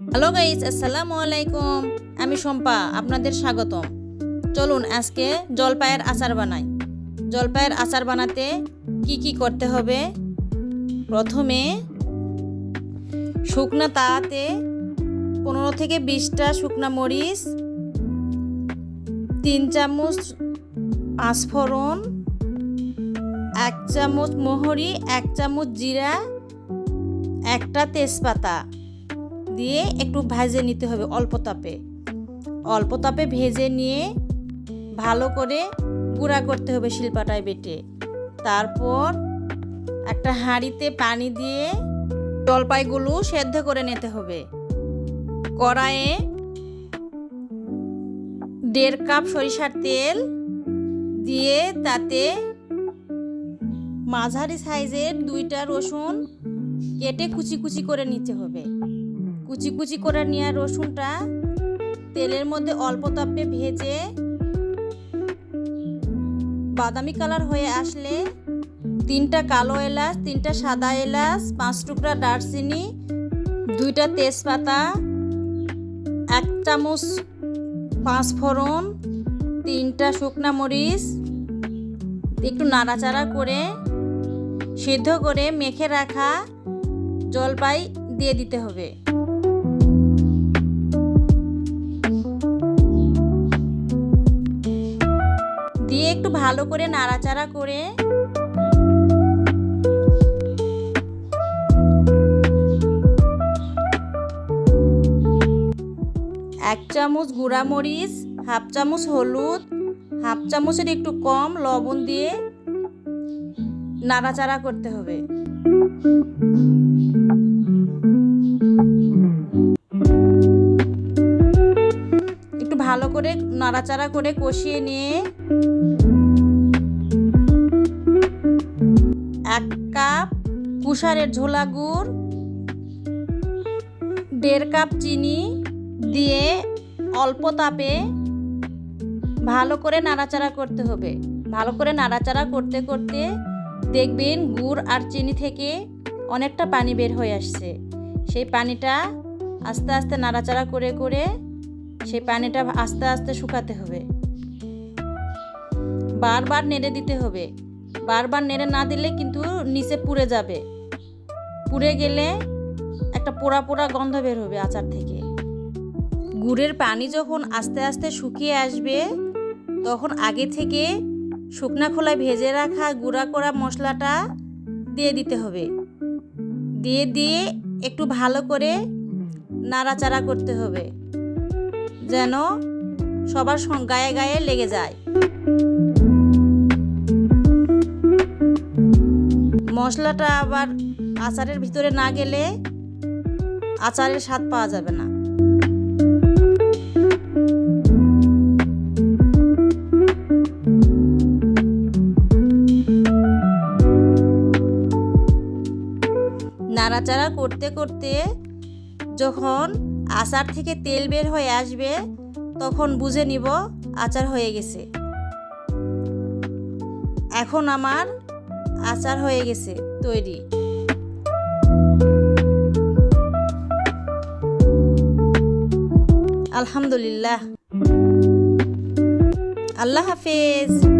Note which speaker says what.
Speaker 1: Hello guys আসসালামু আলাইকুম আমি শম্পা, আপনাদের স্বাগতম। চলুন আজকে জলপাইয়ের আচার বানাই। জলপাইয়ের আচার বানাতে কি কি করতে হবে? প্রথমে শুকনা তাওয়াতে পনেরো থেকে বিশটা শুকনা মরিচ, তিন চামচ পাঁচফোড়ন, এক চামচ মোহরি, এক চামচ জিরা, একটা তেজপাতা। দিয়ে একটু ভেজে নিতে হবে অল্প তাপে। অল্প তাপে ভেজে নিয়ে ভালো করে গুঁড়া করতে হবে শিলপাটায় বেটে। তারপর একটা হাঁড়িতে পানি দিয়ে জলপাইগুলো সেদ্ধ করে নিতে হবে। কড়াইয়ে দেড় কাপ সরিষার তেল দিয়ে তাতে মাঝারি সাইজের দুইটা রসুন কেটে কুচি কুচি করে নিতে হবে। কুচি কুচি করে নেওয়া রসুনটা তেলের মধ্যে অল্প তাপে ভেজে বাদামি কালার হয়ে আসলে তিনটা কালো এলাচ, তিনটা সাদা এলাচ, পাঁচ টুকরা দারচিনি, দুইটা তেজপাতা, এক চামচ পাঁচ ফোড়ন তিনটা শুকনা মরিচ, একটু নাড়াচাড়া করে সিদ্ধ করে মেখে রাখা জলপাই দিয়ে দিতে হবে। দিয়ে একটু ভালো করে নাড়াচাড়া করে। এক চামচ গুঁড়া মরিচ হাফ চামচ হলুদ, হাফ চামচের একটু কম লবণ দিয়ে নাড়াচাড়া করতে হবে। ভালো করে নাড়াচাড়া করে কষিয়ে নিয়ে এক কাপ কুষারের ঝোলা গুড়, দেড় কাপ চিনি দিয়ে অল্প তাপে ভালো করে নাড়াচাড়া করতে হবে। ভালো করে নাড়াচাড়া করতে করতে দেখবেন গুড় আর চিনি থেকে অনেকটা পানি বের হয়ে আসছে। সেই পানিটা আস্তে আস্তে নাড়াচাড়া করে করে সেই পানিটা আস্তে আস্তে শুকাতে হবে। বারবার নেড়ে দিতে হবে। বারবার নেড়ে না দিলে কিন্তু নিচে পুড়ে যাবে। পুড়ে গেলে একটা পোড়া পোড়া গন্ধ বের হবে আচার থেকে। গুড়ের পানি যখন আস্তে আস্তে শুকিয়ে আসবে, তখন আগে থেকে শুকনা খোলায় ভেজে রাখা গুঁড়া করা মশলাটা দিয়ে দিতে হবে। দিয়ে দিয়ে একটু ভালো করে নাড়াচাড়া করতে হবে। যেন সবার গায়ে গায়ে লেগে যায়। মশলাটা আবার আচারের ভিতরে না গেলে আচারের স্বাদ পাওয়া যাবে না। নাড়াচাড়া করতে করতে যখন আচার থেকে তেল বের হয়ে আসবে, তখন বুঝে নিব আচার হয়ে গেছে। এখন আমার আচার হয়ে গেছে, তৈরি। আলহামদুলিল্লাহ। আল্লাহ হাফেজ।